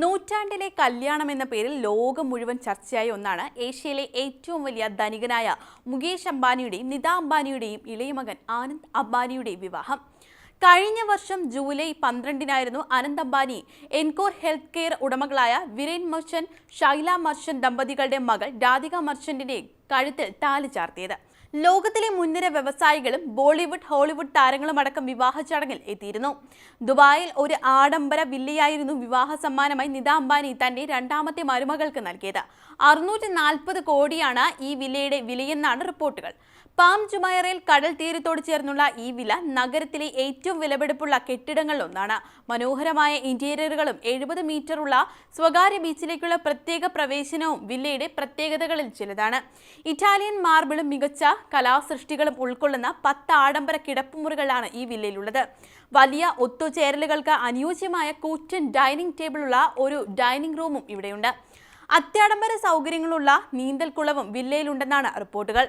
നൂറ്റാണ്ടിലെ കല്യാണം എന്ന പേരിൽ ലോകം മുഴുവൻ ചർച്ചയായ ഒന്നാണ് ഏഷ്യയിലെ ഏറ്റവും വലിയ ധനികനായ മുകേഷ് അംബാനിയുടെയും നിത അംബാനിയുടെയും ഇളയ മകൻ ആനന്ദ് അംബാനിയുടെയും വിവാഹം. കഴിഞ്ഞ വർഷം July പന്ത്രണ്ടിനായിരുന്നു Anant Ambani encore health care ഉടമകളായ Viren Merchant Shaila Merchant ദമ്പതികളുടെ മകൾ രാധിക മർച്ചന്റിന്റെ കഴുത്തിൽ താലി ചാർത്തിയത്. ലോകത്തിലെ മുൻനിര വ്യവസായികളും ബോളിവുഡ് ഹോളിവുഡ് താരങ്ങളും അടക്കം വിവാഹ ചടങ്ങിൽ എത്തിയിരുന്നു. ദുബായിൽ ഒരു ആഡംബര വില്ലയായിരുന്നു വിവാഹ സമ്മാനമായി നിത അംബാനി തന്റെ രണ്ടാമത്തെ മരുമകൾക്ക് നൽകിയത്. അറുന്നൂറ്റി കോടിയാണ് ഈ വില്ലയുടെ വിലയെന്നാണ് റിപ്പോർട്ടുകൾ. പാം ജുമയറിൽ കടൽ തീരത്തോട് ചേർന്നുള്ള ഈ വില നഗരത്തിലെ ഏറ്റവും വിലപിടിപ്പുള്ള കെട്ടിടങ്ങളിലൊന്നാണ്. മനോഹരമായ ഇന്റീരിയറുകളും എഴുപത് മീറ്ററുള്ള സ്വകാര്യ ബീച്ചിലേക്കുള്ള പ്രത്യേക പ്രവേശനവും വില്ലയുടെ പ്രത്യേകതകളിൽ ചിലതാണ്. ഇറ്റാലിയൻ മാർബിളും മികച്ച കലാസൃഷ്ടികളും ഉൾക്കൊള്ളുന്ന പത്ത് ആഡംബര കിടപ്പുമുറികളാണ് ഈ വില്ലയിലുള്ളത്. വലിയ ഒത്തുചേരലുകൾക്ക് അനുയോജ്യമായ കൂറ്റൻ ഡൈനിങ് ടേബിളുള്ള ഒരു ഡൈനിങ് റൂമും ഇവിടെയുണ്ട്. അത്യാഡംബര സൗകര്യങ്ങളുള്ള നീന്തൽക്കുളവും വില്ലയിലുണ്ടെന്നാണ് റിപ്പോർട്ടുകൾ.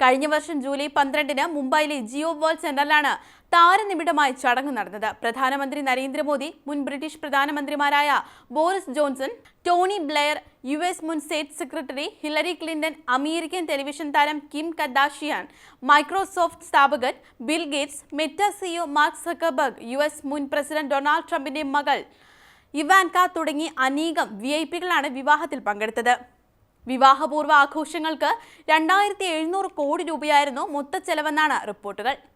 കഴിഞ്ഞ വർഷം ജൂലൈ പന്ത്രണ്ടിന് മുംബൈയിലെ ജിയോ വേൾഡ് സെന്ററിലാണ് താരനിബിഡമായി ചടങ്ങ് നടന്നത്. പ്രധാനമന്ത്രി നരേന്ദ്രമോദി മുൻ ബ്രിട്ടീഷ് പ്രധാനമന്ത്രിമാരായ Boris Johnson Tony Blair U S മുൻ state secretary Hillary Clinton American television താരം കിം കദാഷിയാൻ മൈക്രോസോഫ്റ്റ് സ്ഥാപകൻ Bill Gates Meta CEO mark Zuckerberg U S മുൻ പ്രസിഡന്റ് ഡൊണാൾഡ് ട്രംപിന്റെ മകൾ ഇവാൻക തുടങ്ങി അനേകം വി ഐ പികളാണ് വിവാഹത്തിൽ പങ്കെടുത്തത്. വിവാഹപൂർവ ആഘോഷങ്ങൾക്ക് രണ്ടായിരത്തി എഴുന്നൂറ് കോടി രൂപയായിരുന്നു മൊത്ത ചെലവെന്നാണ് റിപ്പോർട്ടുകൾ.